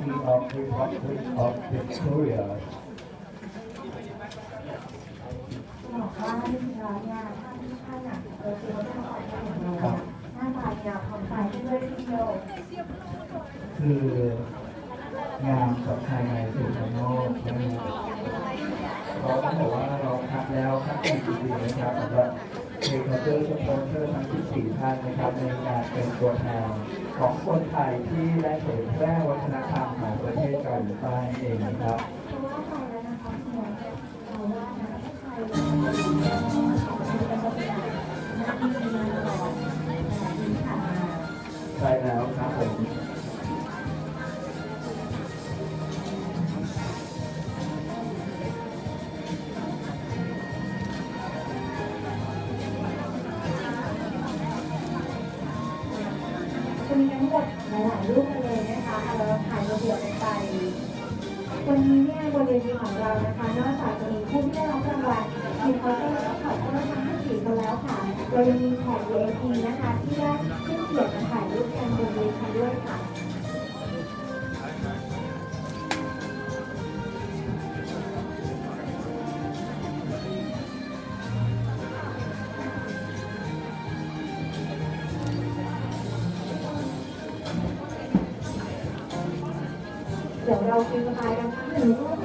Monarchy of Republic of Victoria บอกว่าจริงๆแล้วเนี่ยถ้าที่ท่านอยากเจอคือวัฒนธรรมของาเนี่ยหน้าตาเนี่ยผ่องใสด้วยทีเดียวคืองามกับภายในสู่ภายนอกนะครับเราต้องบอกว่าเราคัดแล้วคัดอีกจริงๆนะครับสำหรับเทคโนโลยีสปอนเซอร์ทั้ง14ท่านนะครับในการเป็นตัวแทนของคนไทยที่ได้เผยแพร่วัฒนธรรม องประเทศเกาหลีใต้นั่นเองนะครับเพราะว่าไปแล้วคราว่านะไทยเป็นประสบการณ์ที่ดีมาตลอดหลายปีที่ผ่านมาใช่แล้วครับผมมีทั้งหมดหลายๆรูปเลยนะคะเราถ่ายระเบียบ วันนี้เนี่ยบนเวทีของเรานะคะ นอกจากจะมีผู้ที่ได้รับรางวัลมีคอเตอร์และขอบคุณทั้งสี่คนแล้วค่ะ เรายังมีแขก VIP นะคะ ที่ได้ขึ้นเกียรติมาถ่า ดี๋ยวเราคุยกันไปกันครั้งหนึ่งรูป